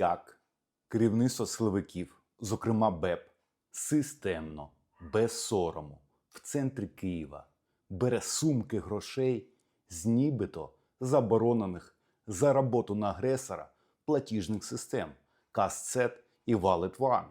як керівництво силовиків, зокрема БЕП, системно, без сорому, в центрі Києва бере сумки грошей з нібито заборонених за роботу на агресора платіжних систем Касцет і One.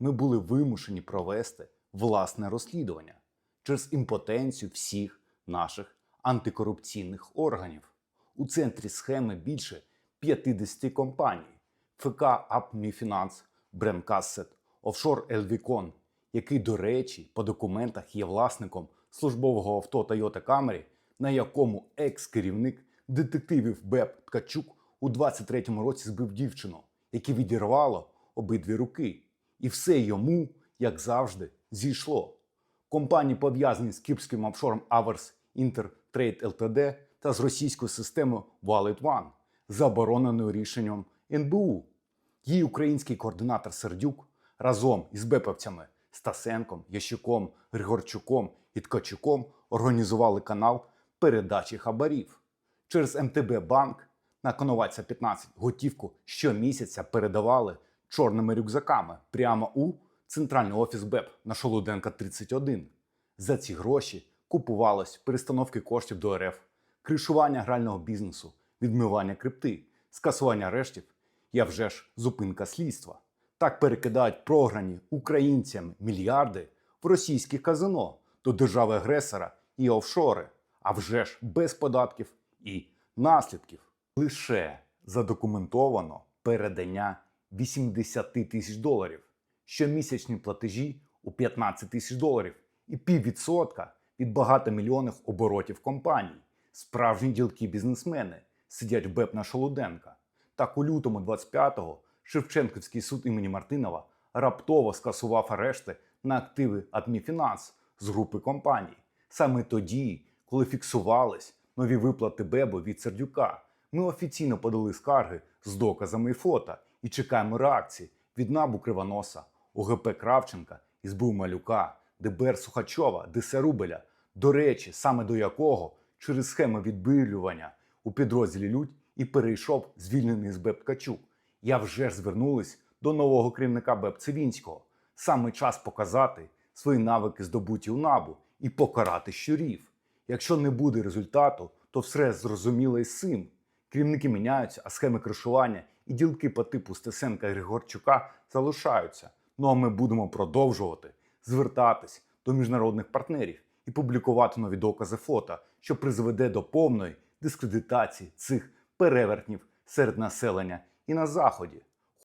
Ми були вимушені провести власне розслідування через імпотенцію всіх наших антикорупційних органів. У центрі схеми більше 50 компаній: ФК Апміфінанс, Бремкассет, Офшор Елвікон, який, до речі, по документах є власником службового авто Toyota Camry, на якому екс-керівник детективів БЕП Ткачук у 23-му році збив дівчину, яке відірвало обидві руки. І все йому, як завжди, зійшло. Компанії пов'язані з кіпрським офшором Averс Intertrade Ltd та з російською системою Wallet One, забороненою рішенням НБУ. Її український координатор Сердюк разом із беповцями Стасенком, Ящуком, Григорчуком і Ткачуком організували канал передачі хабарів. Через МТБ банк на Коновальця 15 готівку щомісяця передавали чорними рюкзаками прямо у центральний офіс БЕП на Шолуденка 31. За ці гроші купувалось перестановки коштів до РФ, кришування грального бізнесу, відмивання крипти, скасування арештів а вже ж зупинка слідства. Так перекидають програні українцям мільярди в російське казино до держави-агресора і офшори, а вже ж без податків і наслідків. Лише задокументовано передання 80 тисяч доларів, щомісячні платежі у 15 тисяч доларів і піввідсотка від багатомільйонних оборотів компаній. Справжні ділки бізнесмени сидять в БЕП на Шолуденка. Так у лютому 25-го Шевченківський суд імені Мартинова раптово скасував арешти на активи Адміфінанс з групи компаній. Саме тоді, коли фіксувались нові виплати Бебо від Сердюка, ми офіційно подали скарги з доказами і фото і чекаємо реакції від НАБУ Кривоноса, ОГП Кравченка, СБУ Малюка, ДБР Сухачова, ДС Рубеля, до речі, саме до якого через схеми відбілювання у підрозділі Людь і перейшов звільнений з БЕП Ткачук. Я вже звернулись до нового керівника БЕП Цивінського. Саме час показати свої навики здобуті у набу і покарати щурів. Якщо не буде результату, то все зрозуміло і з цим. Керівники міняються, а схеми кришування і ділки по типу Стесенка Григорчука залишаються. Ну а ми будемо продовжувати звертатись до міжнародних партнерів і публікувати нові докази фото, що призведе до повної дискредитації цих перевертнів серед населення і на заході.